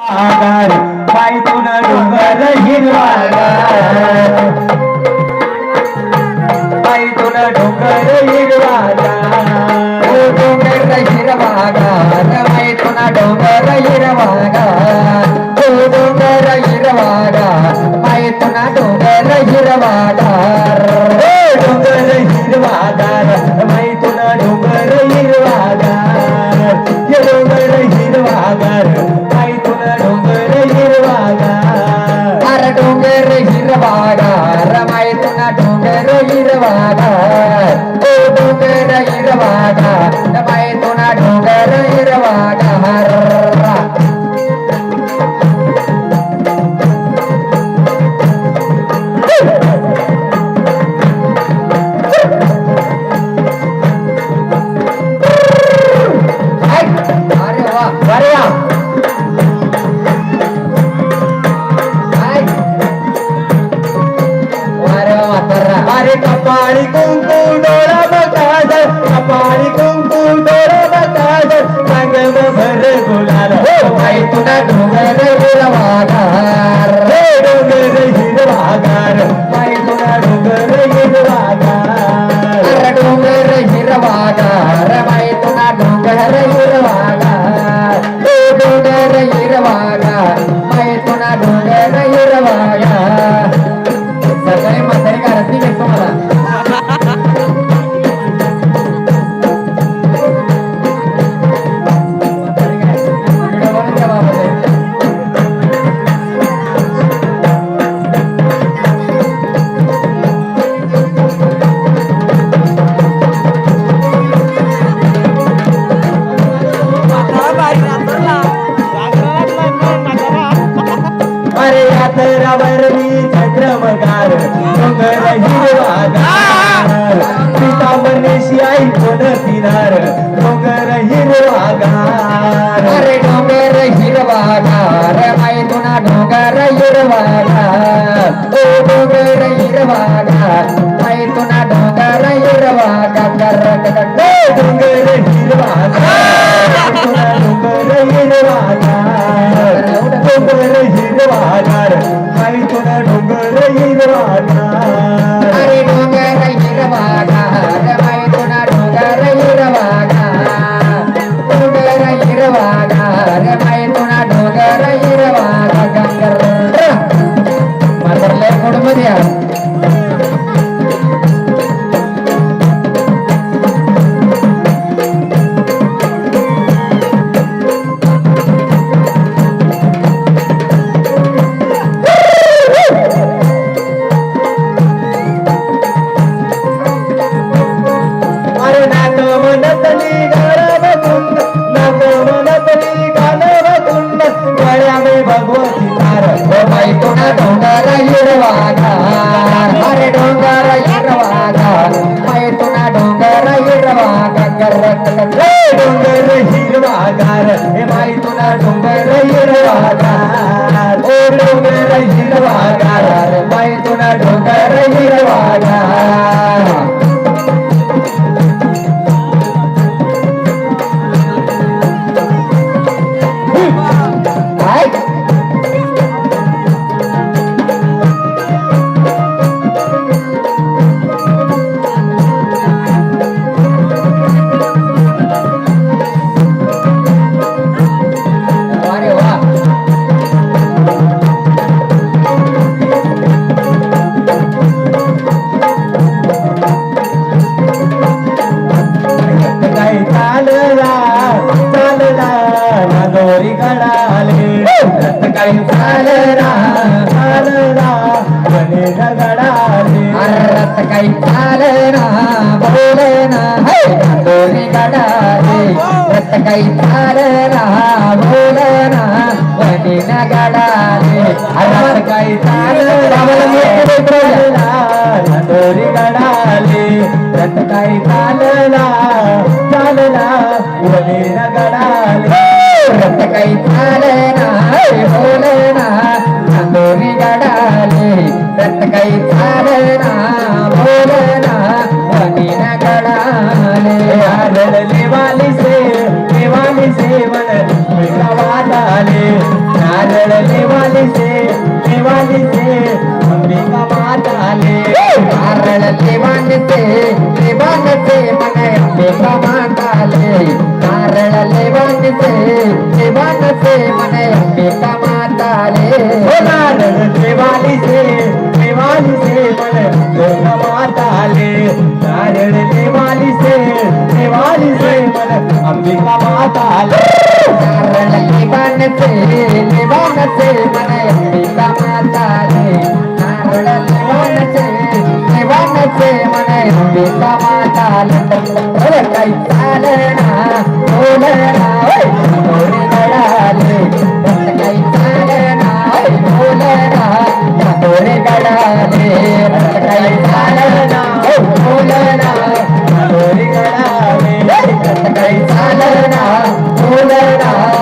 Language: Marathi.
आगार पायथून डोंगर हिरवागार. पायथून डोंगर हिरवागार. ओ डोंगर हिरवागार मैथुना डोंगर हिरवागार. डोंगर हिरवागार ओ डोंगर हिरवागार pánico. यात्रावर मी चंद्रमगार डोंगर हिरवागार सीतामनेशी आई कोण तिनार डोंगर हिरवागार अरे डोंगर हिरवागार माई तुना डोंगर हिरवागार ओ डोंगर हिरवागार माई तुना डोंगर हिरवागार डोंगर हिरवागार डोंगर हिरवागार डोंगर डोंगर भगवती नार ओ बाई तुना डोंगर हिरवागार अरे डोंगर हिरवागार बाई तुना डोंगर हिरवागार हे डोंगर हिरवागार हे माई तुला डोंगर हिरवागार ओ डोंगर हिरवागार माई तुला डोंगर हिरवागार रथ काय चालला चालला गणे गडाले काही चालना बोलना है दोन्ही गडाले रत काही चालना बोलना गडाले रथ काय चालला नागोरी गडाले रथ काय चालला चालला गणे गडाले रत काही चालना दिवाली से दिवाली से अंबिका माता ले नारळ लेवान से लेवान से मन अंबिका माताले. नारळ लेवान से लेवान से मन अंबिका माताले. ओ नारळ देवाली से देवाली से मन अंबिका माता ले नारळ देवाली से दिवाली से मन अंबिका माता ले नारळ लेवान से लेवान से मन अंबिका माताले नारळ लेवान से लेवान से मन अरे काही चालना बोलना ओय गडाले काही चालना बोलना गडाले काही चालना बोलना काही चालना बोलना